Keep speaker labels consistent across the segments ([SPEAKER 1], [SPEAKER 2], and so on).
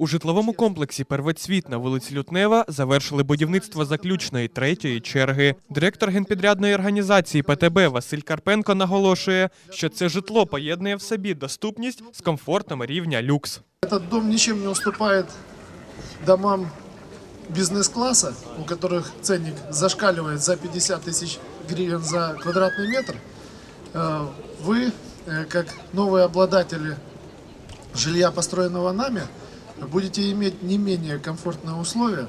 [SPEAKER 1] У житловому комплексі Первоцвіт на вулиці Лютнева завершили будівництво заключної третьої черги. Директор генпідрядної організації ПТБ Василь Карпенко наголошує, що це житло поєднує в собі доступність з комфортом рівня люкс.
[SPEAKER 2] Этот дом ничем не уступает домам бизнес-класса, у которых ценник зашкаливает за 50 тысяч гривен за квадратный метр. Э, Вы, э, как новые обладатели жилья, построенного нами, будете иметь не менее комфортные условия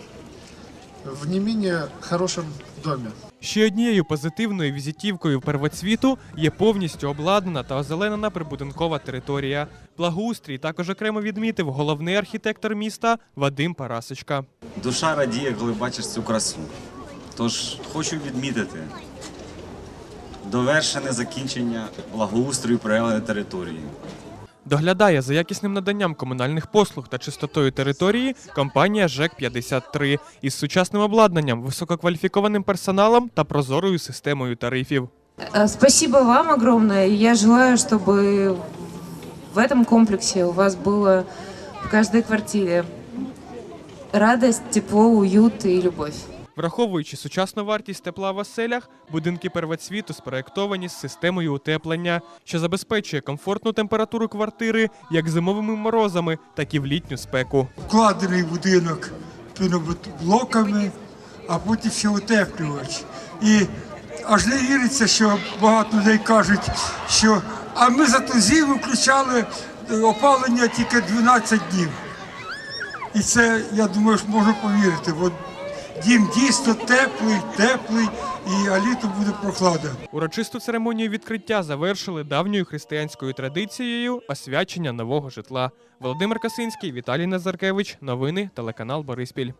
[SPEAKER 2] в не менее хорошем доме.
[SPEAKER 1] Ще однією позитивною візитівкою первоцвіту є повністю обладнана та озеленена прибудинкова територія. Благоустрій також окремо відмітив головний архітектор міста Вадим Парасочка.
[SPEAKER 3] Душа радіє, коли бачиш цю красу. Тож хочу відмітити довершене закінчення благоустрою прилеглої території.
[SPEAKER 1] Доглядає за якісним наданням комунальних послуг та чистотою території компанія ЖЕК 53 із сучасним обладнанням, висококваліфікованим персоналом та прозорою системою тарифів.
[SPEAKER 4] Э, Спасибо вам огромное. Я желаю, чтобы в этом комплексе у вас было в каждой квартире радость, тепло, уют и любовь.
[SPEAKER 1] Враховуючи сучасну вартість тепла в оселях, будинки первоцвіту спроєктовані з системою утеплення, що забезпечує комфортну температуру квартири як зимовими морозами, так і в літню спеку.
[SPEAKER 5] вкладений будинок піноблоками, а потім ще утеплювач. І аж не віриться, що багато людей кажуть, що а ми за ту зиму включали е, опалення тільки 12 днів. І це, я думаю, що можна повірити, бо дім дійсно теплий, теплий, і а літо буде прохлада.
[SPEAKER 1] Урочисту церемонію відкриття завершили давньою християнською традицією освячення нового житла. Володимир Касинський, Віталій Назаркевич. Новини телеканал Бориспіль.